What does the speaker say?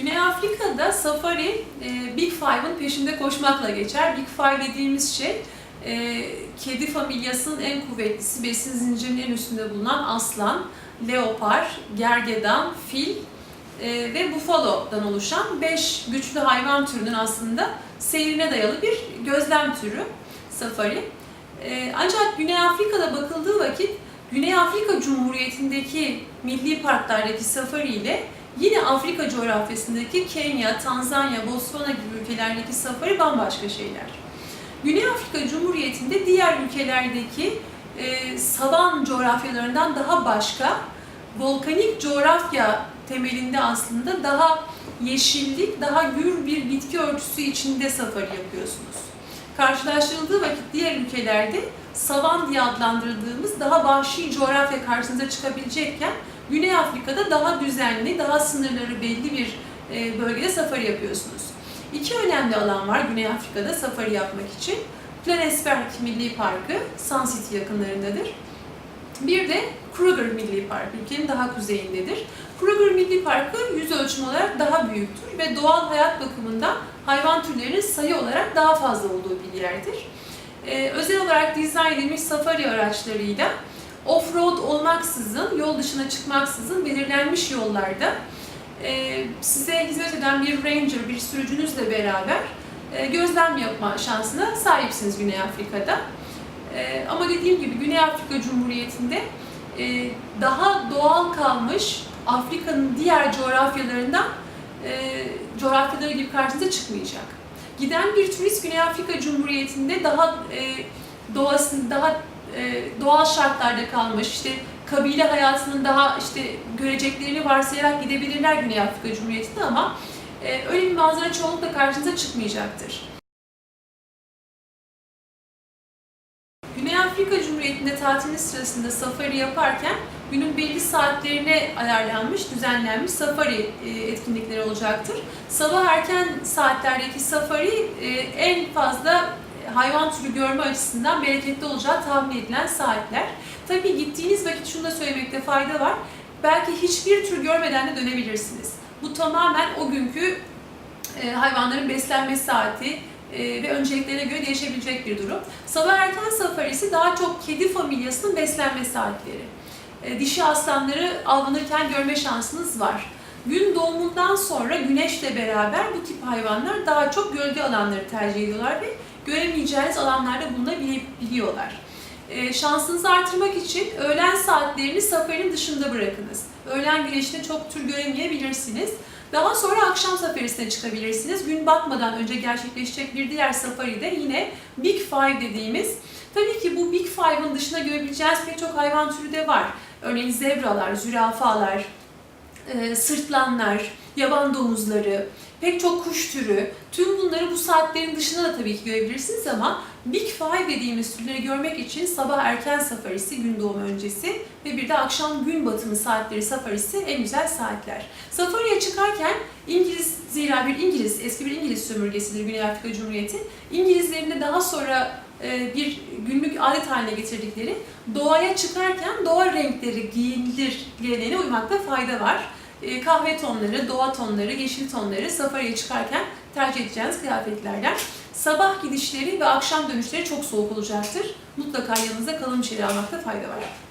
Güney Afrika'da safari e, Big Five'ın peşinde koşmakla geçer. Big Five dediğimiz şey e, kedi familyasının en kuvvetlisi besin zincirinin en üstünde bulunan aslan, leopar, gergedan, fil e, ve bufalo'dan oluşan 5 güçlü hayvan türünün aslında seyrine dayalı bir gözlem türü safari. E, ancak Güney Afrika'da bakıldığı vakit Güney Afrika Cumhuriyeti'ndeki milli parklardaki safari ile yine Afrika coğrafyasındaki Kenya, Tanzanya, Botswana gibi ülkelerdeki safari bambaşka şeyler. Güney Afrika Cumhuriyeti'nde diğer ülkelerdeki e, savan coğrafyalarından daha başka, volkanik coğrafya temelinde aslında daha yeşillik, daha gür bir bitki örtüsü içinde safari yapıyorsunuz. Karşılaştırıldığı vakit diğer ülkelerde savan diye adlandırdığımız daha vahşi coğrafya karşınıza çıkabilecekken Güney Afrika'da daha düzenli, daha sınırları belli bir e, bölgede safari yapıyorsunuz. İki önemli alan var Güney Afrika'da safari yapmak için. Planesberg Milli Parkı, Sun City yakınlarındadır. Bir de Kruger Milli Parkı, ülkenin daha kuzeyindedir. Kruger Milli Parkı yüz ölçümü olarak daha büyüktür ve doğal hayat bakımından hayvan türlerinin sayı olarak daha fazla olduğu bir yerdir. Ee, özel olarak dizayn edilmiş safari araçlarıyla off-road olmaksızın, yol dışına çıkmaksızın belirlenmiş yollarda e, size hizmet eden bir ranger, bir sürücünüzle beraber e, gözlem yapma şansına sahipsiniz Güney Afrika'da. E, ama dediğim gibi Güney Afrika Cumhuriyeti'nde e, daha doğal kalmış Afrika'nın diğer coğrafyalarından e, coğrafyaları gibi karşınıza çıkmayacak. Giden bir turist Güney Afrika Cumhuriyeti'nde daha e, doğasını daha e, doğal şartlarda kalmış, işte kabile hayatının daha işte göreceklerini varsayarak gidebilirler Güney Afrika Cumhuriyeti'ne ama e, öyle bir manzara çoğunlukla karşınıza çıkmayacaktır. Afrika Cumhuriyeti'nde tatiliniz sırasında safari yaparken günün belli saatlerine ayarlanmış, düzenlenmiş safari e, etkinlikleri olacaktır. Sabah erken saatlerdeki safari e, en fazla hayvan türü görme açısından bereketli olacağı tahmin edilen saatler. Tabii gittiğiniz vakit şunu da söylemekte fayda var. Belki hiçbir tür görmeden de dönebilirsiniz. Bu tamamen o günkü e, hayvanların beslenme saati ve önceliklerine göre değişebilecek bir durum. Sabah erken safarisi daha çok kedi familyasının beslenme saatleri. E, dişi aslanları avlanırken görme şansınız var. Gün doğumundan sonra güneşle beraber bu tip hayvanlar daha çok gölge alanları tercih ediyorlar ve göremeyeceğiniz alanlarda bulunabiliyorlar. E, şansınızı artırmak için öğlen saatlerini safarinin dışında bırakınız. Öğlen güneşinde çok tür göremeyebilirsiniz. Daha sonra akşam safarisine çıkabilirsiniz. Gün batmadan önce gerçekleşecek bir diğer safari de yine Big Five dediğimiz. Tabii ki bu Big Five'ın dışında görebileceğiniz pek çok hayvan türü de var. Örneğin zebralar, zürafalar, e, sırtlanlar, yaban domuzları, pek çok kuş türü. Tüm bunları bu saatlerin dışında da tabii ki görebilirsiniz ama Big Five dediğimiz türleri görmek için sabah erken safarisi, gün doğumu öncesi ve bir de akşam gün batımı saatleri safarisi en güzel saatler. Safariye çıkarken İngiliz, zira bir İngiliz, eski bir İngiliz sömürgesidir Güney Afrika Cumhuriyeti. İngilizlerin de daha sonra e, bir günlük adet haline getirdikleri doğaya çıkarken doğa renkleri giyinilir geleneğine uymakta fayda var. E, Kahve tonları, doğa tonları, yeşil tonları safariye çıkarken tercih edeceğiniz kıyafetlerden. Sabah gidişleri ve akşam dönüşleri çok soğuk olacaktır. Mutlaka yanınızda kalın bir almakta fayda var.